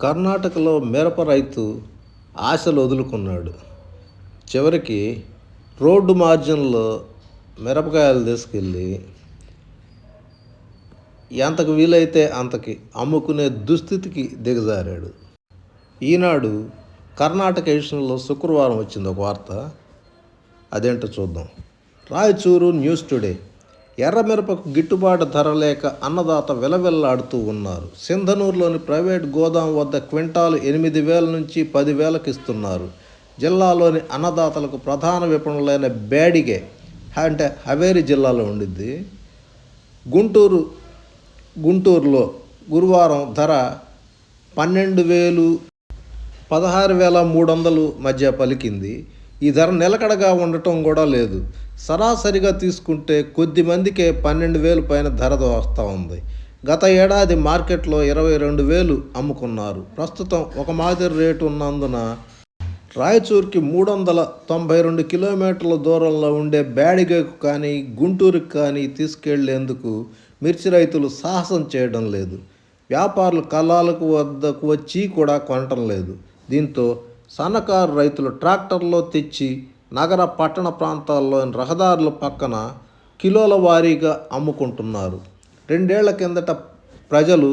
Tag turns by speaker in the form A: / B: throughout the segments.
A: కర్ణాటకలో మిరప రైతు ఆశలు వదులుకున్నాడు. చివరికి రోడ్డు మార్జిన్లో మిరపకాయలు తీసుకెళ్ళి ఎంతకు వీలైతే అంతకి అమ్ముకునే దుస్థితికి దిగజారాడు. ఈనాడు కర్ణాటక విషయంలో శుక్రవారం వచ్చింది ఒక వార్త. అదేంటో చూద్దాం. Raichur news today. ఎర్రమిరపకు గిట్టుబాటు ధర లేక అన్నదాత విలవిల్లాడుతూ ఉన్నారు. సింధనూరులోని ప్రైవేట్ గోదాం వద్ద క్వింటాలు ఎనిమిది వేల నుంచి పదివేలకు ఇస్తున్నారు. జిల్లాలోని అన్నదాతలకు ప్రధాన విపణులైన బేడిగే అంటే హవేరి జిల్లాలో ఉండిద్ది. గుంటూరు గుంటూరులో గురువారం ధర పన్నెండు వేలు పదహారు వేల మూడు వందలు మధ్య పలికింది. ఈ ధర నిలకడగా ఉండటం కూడా లేదు. సరాసరిగా తీసుకుంటే కొద్ది మందికే పన్నెండు వేలు పైన ధర వస్తూ ఉంది. గత ఏడాది మార్కెట్లో ఇరవై రెండు వేలు అమ్ముకున్నారు. ప్రస్తుతం ఒక మాదిరి రేటు ఉన్నందున రాయచూర్కి మూడు వందల తొంభై రెండు కిలోమీటర్ల దూరంలో ఉండే బ్యాడిగకు కానీ గుంటూరుకి కానీ తీసుకెళ్ళేందుకు మిర్చి రైతులు సాహసం చేయడం లేదు. వ్యాపారులు కళ్ళాలకు వద్దకు వచ్చి కూడా కొనటం లేదు. దీంతో సన్నకారు రైతులు ట్రాక్టర్లో తెచ్చి నగర పట్టణ ప్రాంతాల్లోని రహదారుల పక్కన కిలోల వారీగా అమ్ముకుంటున్నారు. రెండేళ్ళ కిందట ప్రజలు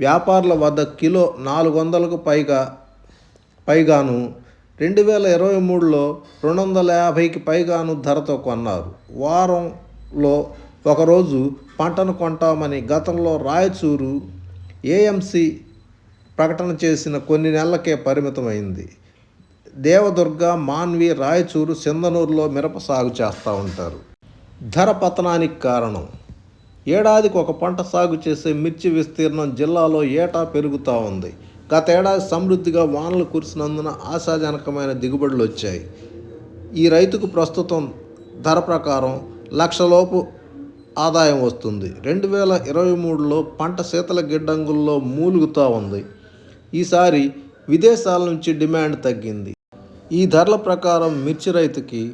A: వ్యాపారుల వద్ద కిలో నాలుగు వందలకు పైగా పైగాను రెండు వేల ఇరవై మూడులో రెండు వందల యాభైకి పైగాను ధరతో కొన్నారు. వారంలో ఒకరోజు పంటను కొంటామని గతంలో రాయచూరు ఏఎంసి ప్రకటన చేసిన కొన్ని నెలలకే పరిమితమైంది. దేవదుర్గ మాన్వి రాయచూరు సింధనూరులో మిరప సాగు చేస్తూ ఉంటారు. ధర పతనానికి కారణం. ఏడాదికి ఒక పంట సాగు చేసే మిర్చి విస్తీర్ణం జిల్లాలో ఏటా పెరుగుతూ ఉంది. గతేడాది సమృద్ధిగా వానలు కురిసినందున ఆశాజనకమైన దిగుబడులు వచ్చాయి. ఈ రైతుకు ప్రస్తుతం ధర ప్రకారం లక్షలోపు ఆదాయం వస్తుంది. రెండు వేల ఇరవై మూడులో పంట శీతల గిడ్డంగుల్లో మూలుగుతూ ఉంది. ఈసారి విదేశాల నుంచి డిమాండ్ తగ్గింది. ఈ ధరల ప్రకారం మిర్చి రైతుకి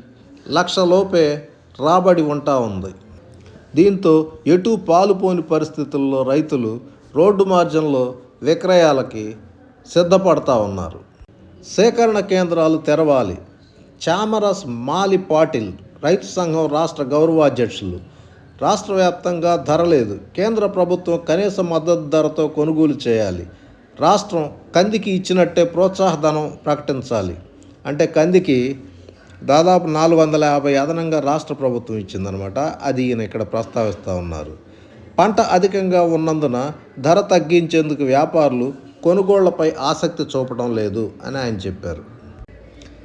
A: లక్షలోపే రాబడి ఉంటా ఉంది. దీంతో ఎటు పాలుపోని పరిస్థితుల్లో రైతులు రోడ్డు మార్జన్లో విక్రయాలకి సిద్ధపడతా ఉన్నారు. సేకరణ కేంద్రాలు తెరవాలి. చామరస్ మాలి పాటిల్ రైతు సంఘం రాష్ట్ర గౌరవాధ్యక్షులు రాష్ట్ర వ్యాప్తంగా ధర లేదు. కేంద్ర ప్రభుత్వం కనీస మద్దతు ధరతో కొనుగోలు చేయాలి. రాష్ట్రం కందికి ఇచ్చినట్టే ప్రోత్సాహధనం ప్రకటించాలి. అంటే కందికి దాదాపు నాలుగు వందల యాభై అదనంగా రాష్ట్ర ప్రభుత్వం ఇచ్చిందనమాట అది ఈయన ఇక్కడ ప్రస్తావిస్తూ ఉన్నారు. పంట అధికంగా ఉన్నందున ధర తగ్గించేందుకు వ్యాపారులు కొనుగోళ్ళపై ఆసక్తి చూపడం లేదు అని ఆయన చెప్పారు.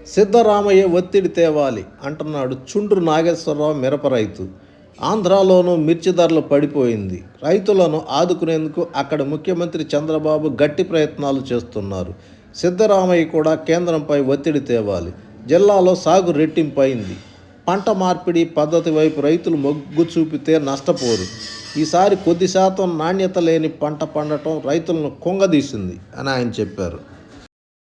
A: సిద్ధరామయ్య ఒత్తిడి తేవాలి అంటున్నాడు చుండ్రు నాగేశ్వరరావు మిరప రైతు. ఆంధ్రాలోనూ మిర్చి ధరలు పడిపోయింది. రైతులను ఆదుకునేందుకు అక్కడ ముఖ్యమంత్రి చంద్రబాబు గట్టి ప్రయత్నాలు చేస్తున్నారు. సిద్ధరామయ్య కూడా కేంద్రంపై ఒత్తిడి తేవాలి. జిల్లాలో సాగు రెట్టింపైంది. పంట మార్పిడి పద్ధతి వైపు రైతులు మొగ్గు చూపితే నష్టపోరు. ఈసారి కొద్ది శాతం నాణ్యత లేని పంట పండటం రైతులను కుంగదీసింది అని ఆయన చెప్పారు.